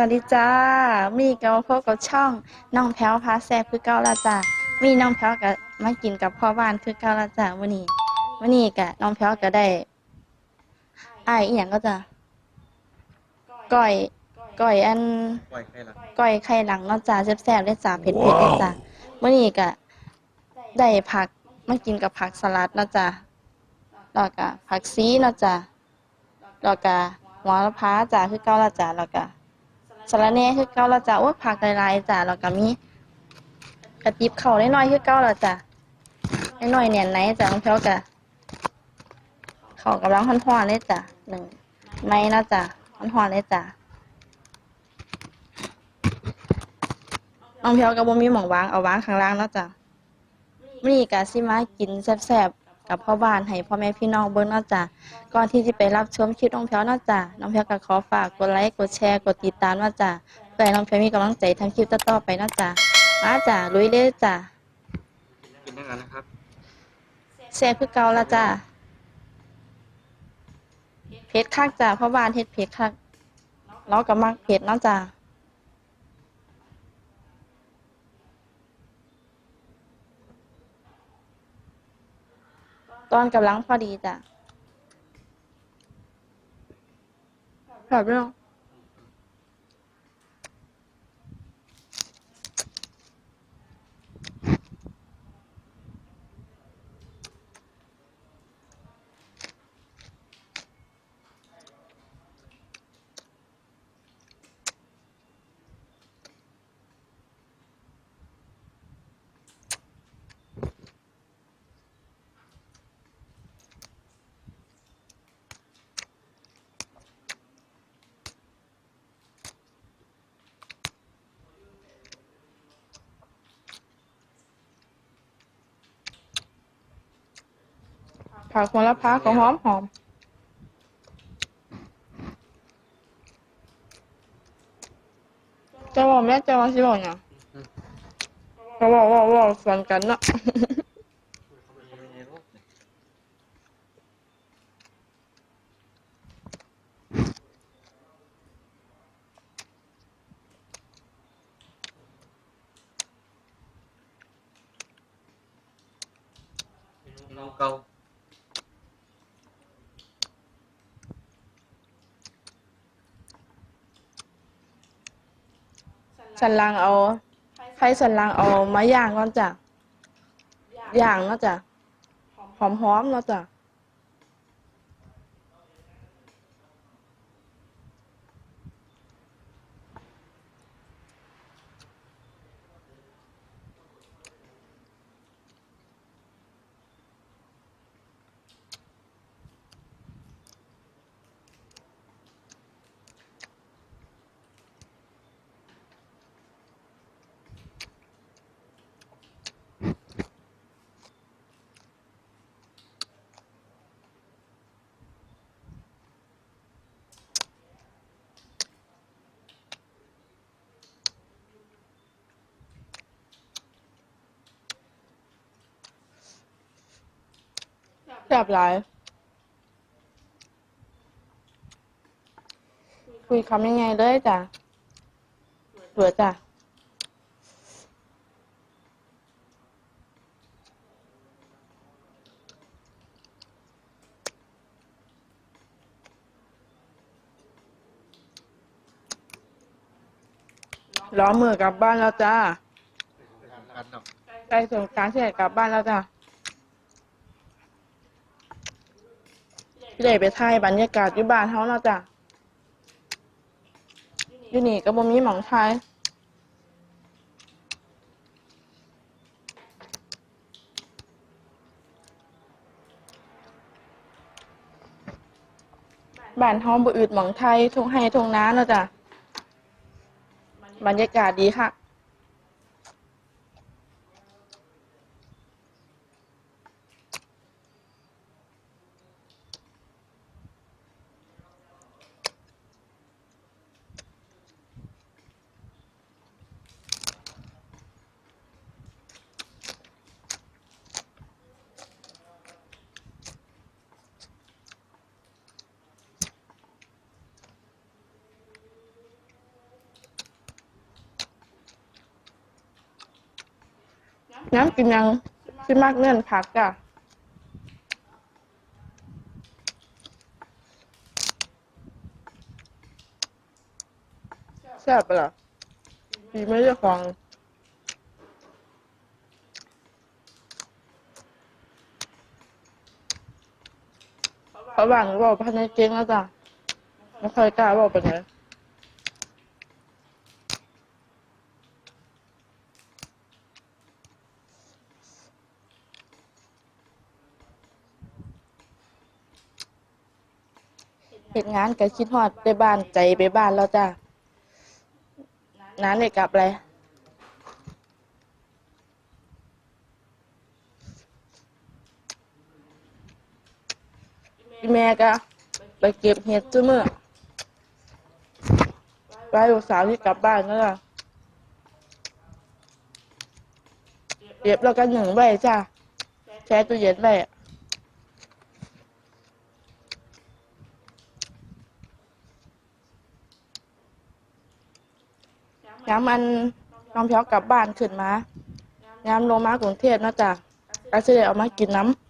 วัสดีจ้า มีเกาพบกับช่องน้องแพ้วพาแซ่บคือเก่าและจ้ามีน้องแพ้วกับมากินกับพ่อบ้านคือเก่าและจ้าวันนี้วันนี้กะน้องแพ้วก็ได้อ้ายอีหยังก็จะก้อยก้อยอันปล่อยใครล่ะก้อยไข่หลังเนาะจ้าแซ่บๆเลยจ้าเผ็ดๆเลยจ้าวันนี้ก็ได้ผักมากินกับผักสลัดเนาะจ้าแล้วก็ผักซีเนาะจ้าแล้วก็หัวละพาจ้าคือเก่าและจ้าแล้วก็ สาระแน่คือเก่าแล้วจ้ะโอ้ยผักหลายๆจ้ะแล้วก็มีกระติบเข่าน้อยๆคือเก่าแล้วจ้ะน้อยๆเนี่ยไหนจ้ะน้องแพรวกะเข่ากำลังห่อนๆเลยจ้ะหนึ่งไม้นะจ้ะห่อนๆเลยจ้ะน้องแพรวกับบ่มีหม่องวางเอาวางข้างล่างเนาะจ้ะมีก็สิมากินแซ่บๆ กับพ่อบ้านให้พ่อแม่พี่น้องเบิ่งเนาะจ้ะก่อนที่จะไปรับชมคลิปน้องแพรวเนาะจ้ะน้องแพรวก็ขอฝากกดไลค์กดแชร์กดติดตามเนาะจ้ะเพื่อให้น้องแพรวมีกำลังใจทำคลิปต่อๆไปเนาะจ้ะมาจ้ะลุยเลยจ้ะกินได้แล้วนะครับแชร์คือเก่าละจ้ะเพจคักจ้ะเพราะบ้านเฮ็ดเพจคักเราก็มักเพจเนาะจ้ะ้อนกำลังพอดีจ้ะแบบเผักโหระพาก็หอมหอมจะบอกแม่จะมาสิบอกเนี่ยเขาบอกว่าว่าส่วนกันเนาะ สันหลังเอาไข่สันหลังเอามาย่างก่อนจ้ะย่างเนาะจ้ะหอมๆเนาะจ้ะ แซ่บหลาย คุยคำยังไงเลยจ้ะเบื่อจ้ะล้อมือกลับบ้านแล้วจ้ากันเนาะใกล้สงกรารเสร็จกลับบ้านแล้วจ้ะ พี่เดไปถ่ายบรรยากาศอยู่บ้านเฮาแล้วจ้ะอยู่นี่ก็บ่มีหมองถ่ายบ้านเฮาบ่อืดหมองไทยทงไห้ทงน้าเนาะจ้ะบรรยากาศดีค่ะ น้ำกินยังที่มากเนื่อนผักจ้ะแซ่บปะล่ะดีไม่ได้ฟังเพราะบางบอกพันในเก่งแล้วจ้ะไม่ค่อยกล้าบอกไปไหน เหตุงานก็คิดฮอดไปบ้านใจไปบ้านแล้วจ้ะน้าได้กลับเลยพี่แม่ก็ไปเก็บเห็ดจุมือไปลูกสาวที่กลับบ้านแล้วล่ะเก็บแล้วก็หนึ่งใบจ้ะแช่ตู้เย็นไว้ ย้ำมันน้องเพียวกลับบ้านขึ้นมาย้ำลงมากรุงเทพเนาะจ้ะก็จะได้เอามากินน้ำ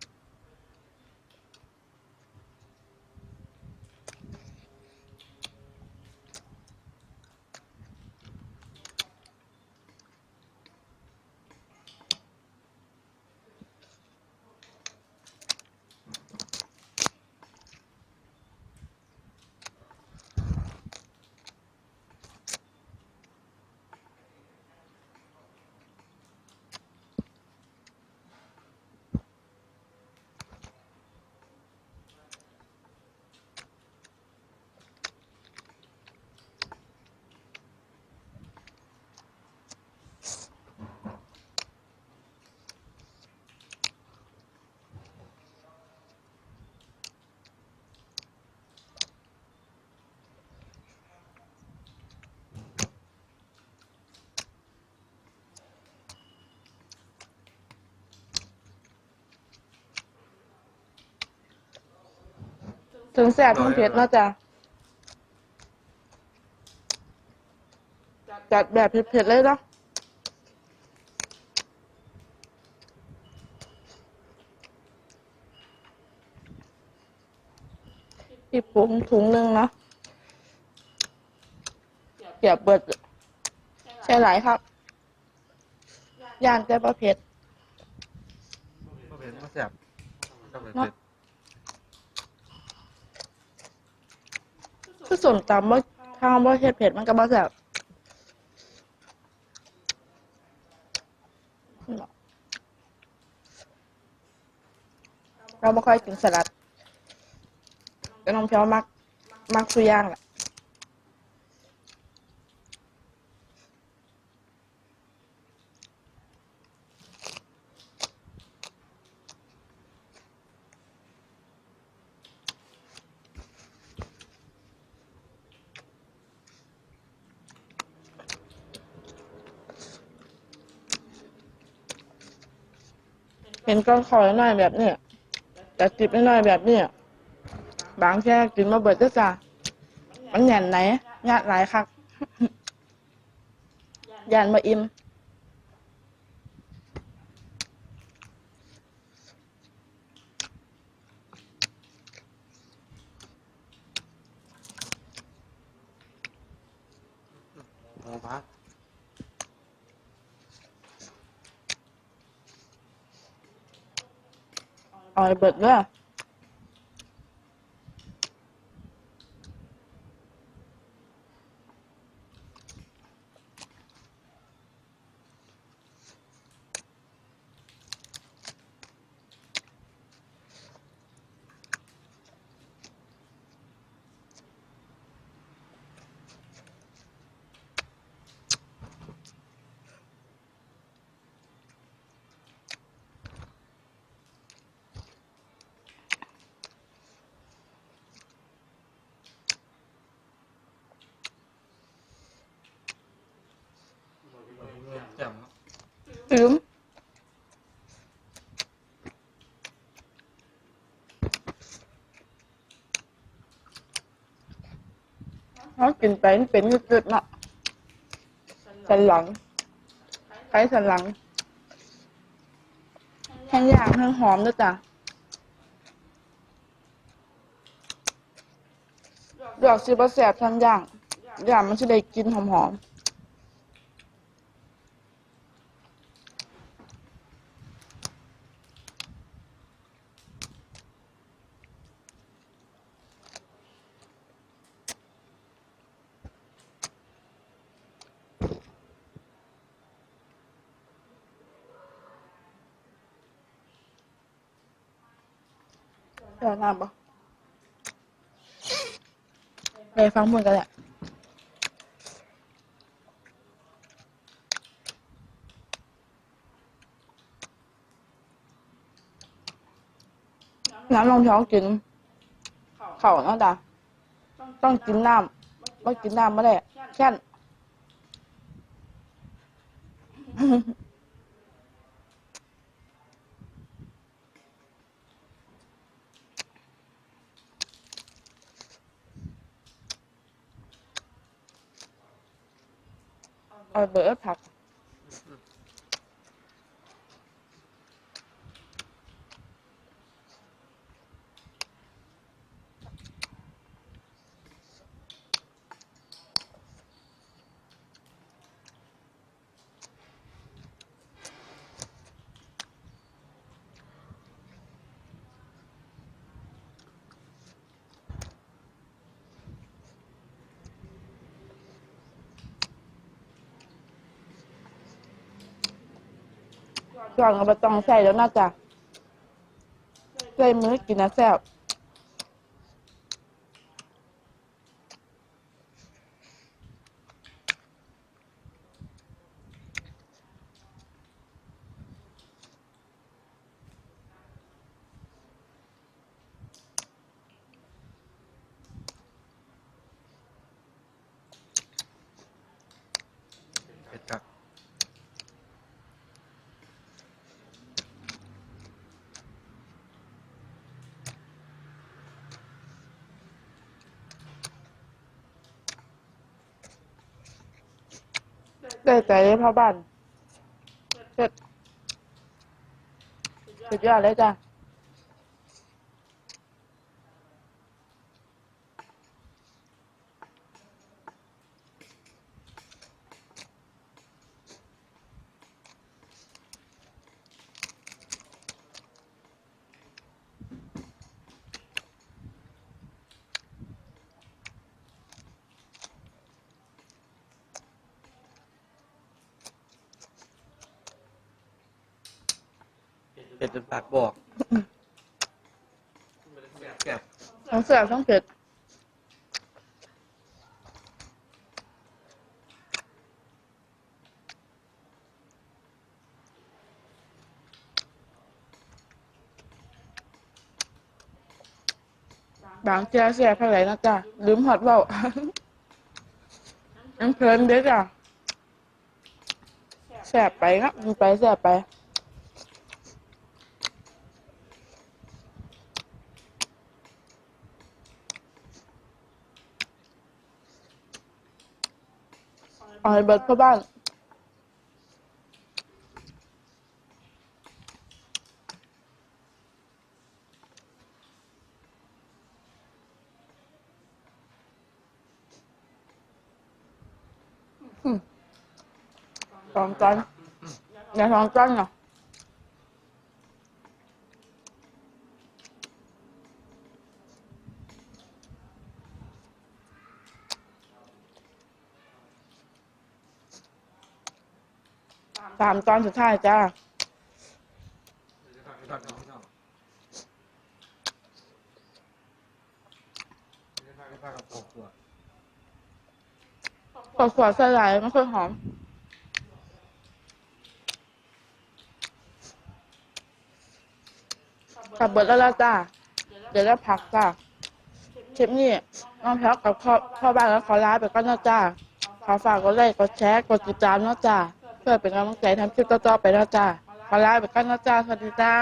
ถึงแสบทั้งเผ็ดเนาะจ้ะจัดแบบเผ็ดๆเลยเนาะที่ปรุงถุงหนึ่งเนาะเกียบเบิดใช่หลายครับย่านแต่ประเผ็ด ก็เป็นก็แซ่บก็เป็นเนา คือส่วนตำว่าข้าว่าเผ็ดเผ็ดมันก็บ่แซ่บเราไม่ค่อยกินสลัดก็น้องเพียวมักมักสุย่างแหละ เห็นก้อนคอยน้อยแบบเนี้ยแต่จิบน้อยแบบเนี้ยบางแค่กินมาเบิดจ้ะจ้ะมันแหน่นไหนงาดหลายคักยานมาอิ่ม หมูพัก เอาให้เบิดเด้อ แจ่มเนาะืมเขากินไปมันเป็นกึดๆเนาะสันหลังไขสันหลังแห้งย่างแห้งหอมด้วยจ้ะดอกซีบะแสบทั้งอย่าง อย่างมันจะได้กลินหอมๆ เดี๋ยวน้ำปะไปฟังผลกันแหละน้ำรองท้องกิน เข่าเนาะจ้ะต้องกินน้ำไม่กินน้ำไม่ได้แค่น เอา เบอร์ผักก่อนเอาไปต้องใส่แล้วน่าจะใส่มือกินนะแซ่บ ได้ใจพ่อบ้านเสร็จสุดยอดเลยจ้ะ ผ็ดจนปากบอกแซ่บทั้งแซ่บทั้งเผ็ดบางเจ้าแซ่บเท่าไหร่นะจ๊ะลืมหอดเบายังเพลินเด้อจ้ะแซ่บไปครับมันไปแซ่บไป เอาให้เบิดพ่อามสอนสุดท้ายจ้าครับพี่น้อบปอกขวดสลายไม่ค่อยหอมกับเบิดแล้วจ้าเดี๋ยวได้พักจ้าคลิปนี้น้องแพลกับพ่อพ่อบ้านแล้วขอลาไปก่อนนะจ้าขอฝากกดไลค์กดแชร์กดติดตามนะจ้า ช่วยเป็นกำลังใจทำคลิปต่อๆไปนะจ้าขอลาไปกันนะจ้าสวัสดีจ้า